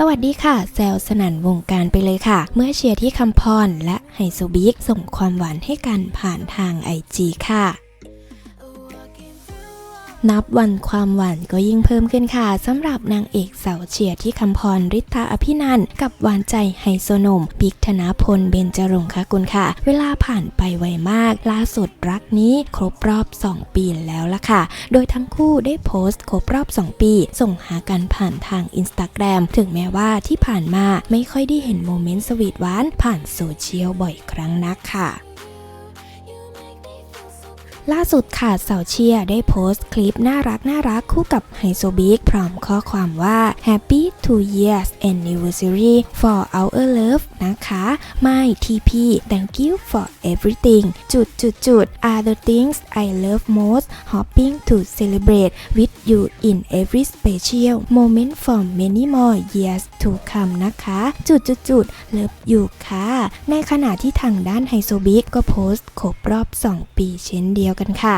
สวัสดีค่ะ แซลสนั่นวงการไปเลยค่ะ เมื่อเชียร์ที่คำพรและไฮโซบิ๊กส่งความหวานให้กันผ่านทางไอจีค่ะ นับวันความหวานก็ยิ่งเพิ่มขึ้นค่ะสำหรับนางเอกสาวเชียร์ที่คำพรริตาอภินันกับหวานใจไฮโซนมบิ๊กธนพลเบญจรงคกุลค่ะ เวลาผ่านไปไวมาก ล่าสุดรักนี้ครบรอบ 2 ปีแล้วล่ะค่ะ โดยทั้งคู่ได้โพสต์ครบรอบ 2 ปี ส่งหากันผ่านทางอินสตาแกรมถึงแม้ว่าที่ผ่านมาไม่ค่อยได้เห็นโมเมนต์สวีทหวานผ่านโซเชียลบ่อยครั้งนักค่ะ ล่าสุดค่ะสาวเชียได้โพสต์คลิปน่ารักน่ารักคู่กับไฮโซบิ๊กพร้อมข้อความว่า Happy two years anniversary for our love นะคะ My TP thank you for everything จุดจุดจุด are the things I love most hoping to celebrate with you in every special moment for many more years to come นะคะ จุดจุดจุด love you ค่ะ ในขณะที่ทางด้านไฮโซบิ๊กก็โพสต์ครบรอบ 2 ปีเช่นเดียวกันค่ะ